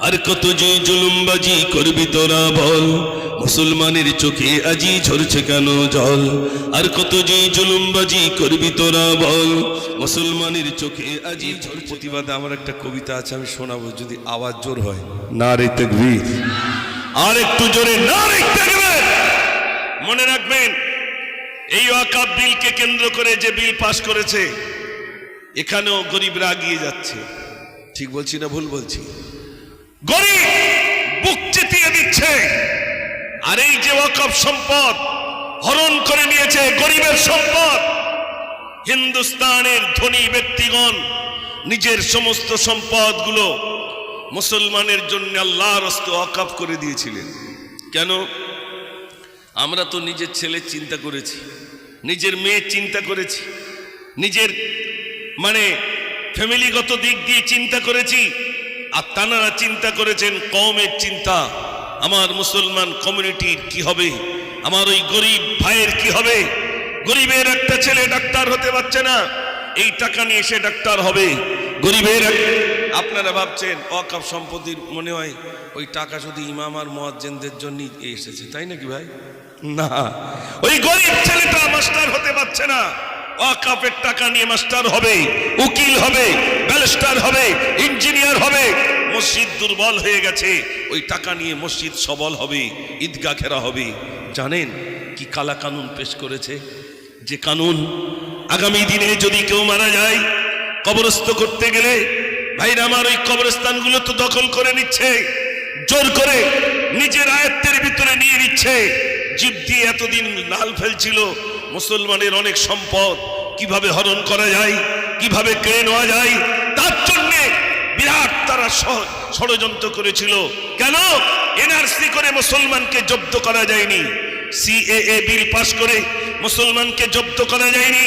আর কত যে জুলুমবাজি করবি তোরা বল? মুসলমানের চোখে আজি ঝরছে কেন জল? আর কত যে জুলুমবাজি করবি তোরা বল? মুসলমানের চোখে আজি প্রতিবাদে আমার একটা কবিতা আছে আমি শোনাবো যদি আওয়াজ জোর হয়। না রে তকবীর। আর একটু জোরে না রে গেলেন মনে রাখবেন এই ওয়াকাব বিলকে কেন্দ্র করে যে বিল পাশ করেছে এখানেও গরিবরা এগিয়ে যাচ্ছে। ঠিক বলছি না ভুল বলছি? গরিব বুক চেতিয়ে দিচ্ছে। আর এই যে ওয়াকফ সম্পদ হরণ করে নিয়েছে গরিবের সম্পদ, হিন্দুস্তানের ধনী ব্যক্তিগণ নিজের সমস্ত সম্পদগুলো মুসলমানের জন্য আল্লাহর হস্তে ওয়াকফ করে দিয়েছিলেন। কেন? আমরা তো নিজের ছেলে চিন্তা করেছি, নিজের মেয়ে চিন্তা করেছি, নিজের মানে ফ্যামিলিগত দিক দিয়ে চিন্তা করেছি আর তানারা চিন্তা করেছেন কমের চিন্তা, আমার মুসলমান কমিউনিটির কি হবে? আমার ওই গরিব ভাইয়ের কি হবে? গরিবের একটা ছেলে ডাক্তার হতে পারছে না, এই টাকা নিয়ে সে ডাক্তার হবে। গরিবের আপনারা ভাবছেন, অকাপ সম্পত্তির মনে হয় ওই টাকা শুধু ইমাম আর মোয়াজ্জেনদের জন্যই এসেছে, তাই নাকি ভাই? না, ওই গরিব ছেলেটা মাস্টার হতে পারছে না ওয়াকাফের টাকা নিয়ে মাস্টার হবে, উকিল হবে, ব্যারিস্টার হবে, ইঞ্জিনিয়ার হবে মসজিদ দুর্বল হয়ে গেছে, ওই টাকা নিয়ে মসজিদ সবল হবে ঈদগা ঘেরা হবে। জানেন কি কালা কানুন পেশ করেছে? যে কানুন আগামী দিনে যদি কেউ মারা যায়, কবরস্থ করতে গেলে, ভাইরা আমার ওই কবরস্থানগুলো তো দখল করে নিচ্ছে, জোর করে নিজের আয়ত্তের ভিতরে নিয়ে নিচ্ছে। জীব দিয়ে এতদিন লাল ফেলছিল, মুসলমানের অনেক সম্পদ, কীভাবে হরণ করা যায়, কীভাবে কেড়ে নেওয়া যায় তারা ষড়যন্ত্র করেছিল। কেন? এনআরসি করে মুসলমানকে জব্দ করা যায়নি। সিএএ বিল পাশ করে মুসলমানকে জব্দ করা যায়নি।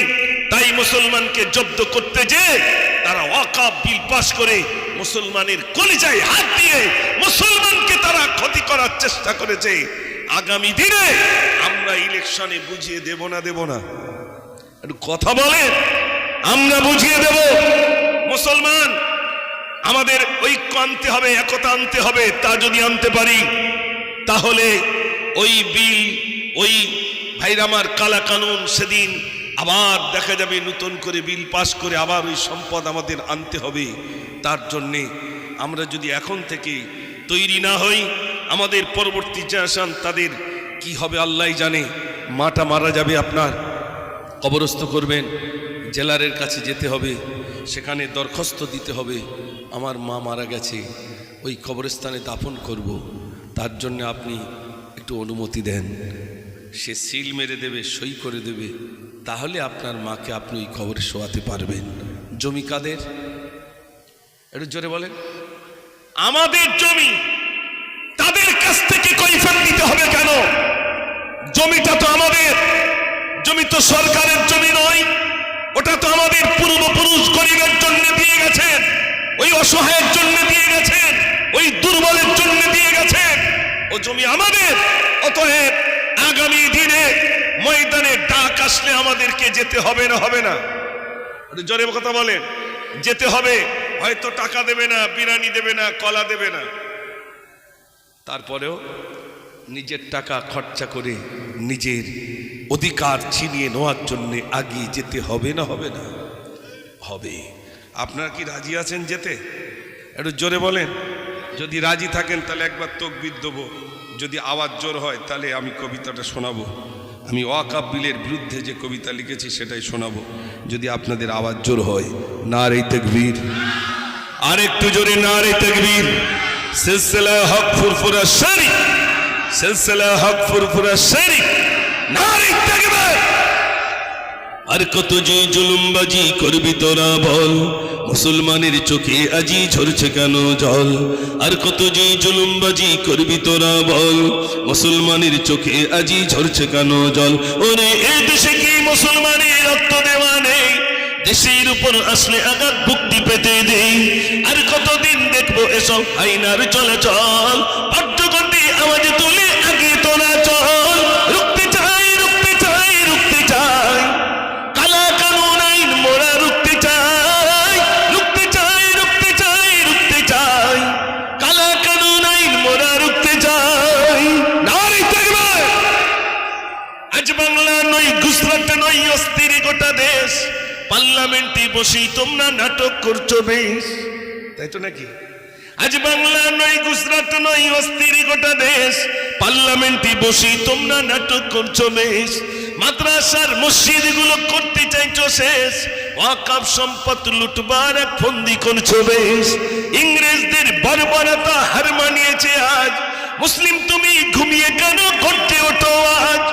তাই মুসলমানকে জব্দ করতে যে তারা ওয়াকাব বিল পাশ করে মুসলমানের কলিজায় হাত দিয়ে মুসলমানকে তারা ক্ষতি করার চেষ্টা করেছে। আগামী দিনে আমরা ইলেকশনে বুঝিয়ে দেব না দেব না। একটু কথা বলেন, আমরা বুঝিয়ে দেব। মুসলমান আমাদের ঐক্য আনতে হবে, একতা আনতে হবে, তা যদি আনতে পারি, তাহলে ওই বিল, ওই ভাইরামার কালা কানুন সেদিন আবার দেখা যাবে নতুন করে বিল পাশ করে আবার ওই সম্পদ আমাদের আনতে হবে। তার জন্যে আমরা যদি এখন থেকে তৈরি না হই, আমাদের পরবর্তী জেনারেশন তাদের কি হবে আল্লাহ জানে। মাটা মারা যাবে আপনার। কবরস্থ করবেন, জেলারের কাছে যেতে হবে। সেখানে দরখাস্ত দিতে হবে। আমার মা মারা গেছে। ওই কবরস্থানে দাফন করব। তার জন্য আপনি একটু অনুমতি দেন। সে সিল মেরে দেবে, সই করে দেবে। তাহলে আপনার মাকে আপনি ওই কবরে শোয়াতে পারবেন। জমি কাদের? একটু জোরে বলেন। আমাদের জমি তাদের কাছ থেকে কৈফত দিতে হবে কেন? জমিটা তো আমাদের। জমি তো সরকারের জমি নয় ওটা তো আমাদের পূর্বপুরুষ গরিবের জন্য দিয়ে গেছেন। ওই অসহায়ের জন্য দিয়ে গেছেন। ওই দুর্বলের জন্য দিয়ে গেছেন। ও জমি আমাদের। অতএব আগামী দিনে ময়দানে ডাক আসলে আমাদেরকে যেতে হবে না হবে না। জোরে কথা বলেন। যেতে হবে। হয়তো টাকা দেবে না, বিরানি দেবে না, কলা দেবে না। তারপরেও নিজের টাকা খরচা করে নিজের অধিকার ছিনিয়ে নেওয়ার জন্য আগিয়ে যেতে হবে না হবে না? হবে। আপনারা কি রাজি আছেন যেতে? একটু জোরে বলেন। যদি রাজি থাকেন, তাহলে একবার তকবির দেবো। যদি আওয়াজ জোর হয়, তাহলে আমি কবিতাটা শোনাবো। আমি ওয়াকাব বিলের বিরুদ্ধে যে কবিতা লিখেছি, সেটাই শোনাবো। যদি আপনাদের আওয়াজ জোর হয় না রে তকবীর। আর একটু জোরে না রে তকবীর। সিলসিলা হক ফুরফুরা শরীফ সিলসিলা হক ফুরফুরা শরীফ না রে তকবীর। আর কত যে জুলুমবাজি করবি তোরা বল মুসলমানের চোখে আজি ঝরছে কেন জল? আর কত যে জুলুমবাজি করবি তোরা বল? মুসলমানের চোখে আজি ঝরছে কেন জল? ওরে, এ দেশে কি মুসলমানের রক্ত দেওয়া নেই? দেশের উপর আসলে আঘাত ভুক্তি পেতে দেই আর কতদিন দেখব এসব আইনার চলাচল? বসেই তোমরা নাটক করছ বেশ। তাই তো নাকি? আজ বাংলা নয়, গুজরাট নয়, অস্থির গোটা দেশ। পার্লামেন্টে বসেই তোমরা নাটক করছ বেশ। মাদ্রাসার মসজিদগুলো করতে চাইছো শেষ। ওয়াকাব সম্পদ লুটবার এক ফন্দি করছ বেশ। ইংরেজদের বর্বরতা হার মানিয়েছে আজ। মুসলিম তুমি ঘুমিয়ে কেন করতে ওঠো আজ?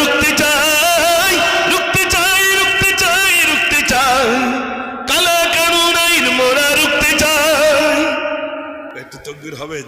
রুখতে চাই রুখতে চাই রুখতে চাই রুখতে চাই। কালা কানুন আইন মোরা রুখতে চাই। একটু তকবির হবে।